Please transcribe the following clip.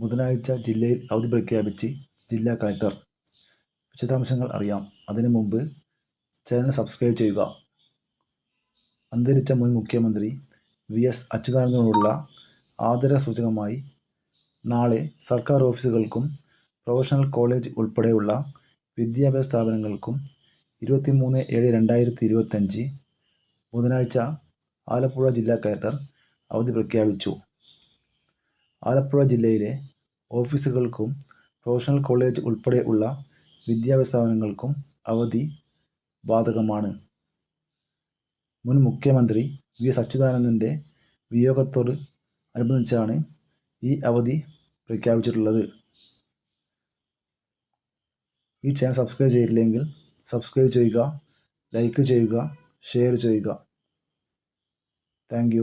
ബുധനാഴ്ച ജില്ലയിൽ അവധി പ്രഖ്യാപിച്ച് ജില്ലാ കളക്ടർ വിശദാംശങ്ങൾ അറിയാം. അതിനു മുമ്പ് ചാനൽ സബ്സ്ക്രൈബ് ചെയ്യുക. അന്തരിച്ച മുൻ മുഖ്യമന്ത്രി വി എസ് അച്യുതാനന്ദനോടുള്ള ആദരസൂചകമായി നാളെ സർക്കാർ ഓഫീസുകൾക്കും പ്രൊഫഷണൽ കോളേജ് ഉൾപ്പെടെയുള്ള വിദ്യാഭ്യാസ സ്ഥാപനങ്ങൾക്കും ഇരുപത്തിമൂന്ന് ഏഴ് രണ്ടായിരത്തി ഇരുപത്തഞ്ച് ബുധനാഴ്ച ആലപ്പുഴ ജില്ലാ കളക്ടർ അവധി പ്രഖ്യാപിച്ചു. ആലപ്പുഴ ജില്ലയിലെ ഓഫീസുകൾക്കും പ്രൊഫഷണൽ കോളേജ് ഉൾപ്പെടെയുള്ള വിദ്യാഭ്യാസ സ്ഥാപനങ്ങൾക്കും അവധി ബാധകമാണ്. മുൻ മുഖ്യമന്ത്രി വി. എസ് അച്യുതാനന്ദന്റെ വിയോഗത്തോട് അനുബന്ധിച്ചാണ് ഈ അവധി പ്രഖ്യാപിച്ചിട്ടുള്ളത്. ഈ ചാനൽ സബ്സ്ക്രൈബ് ചെയ്തില്ലെങ്കിൽ സബ്സ്ക്രൈബ് ചെയ്യുക ലൈക്ക് ചെയ്യുക ഷെയർ ചെയ്യുക. താങ്ക്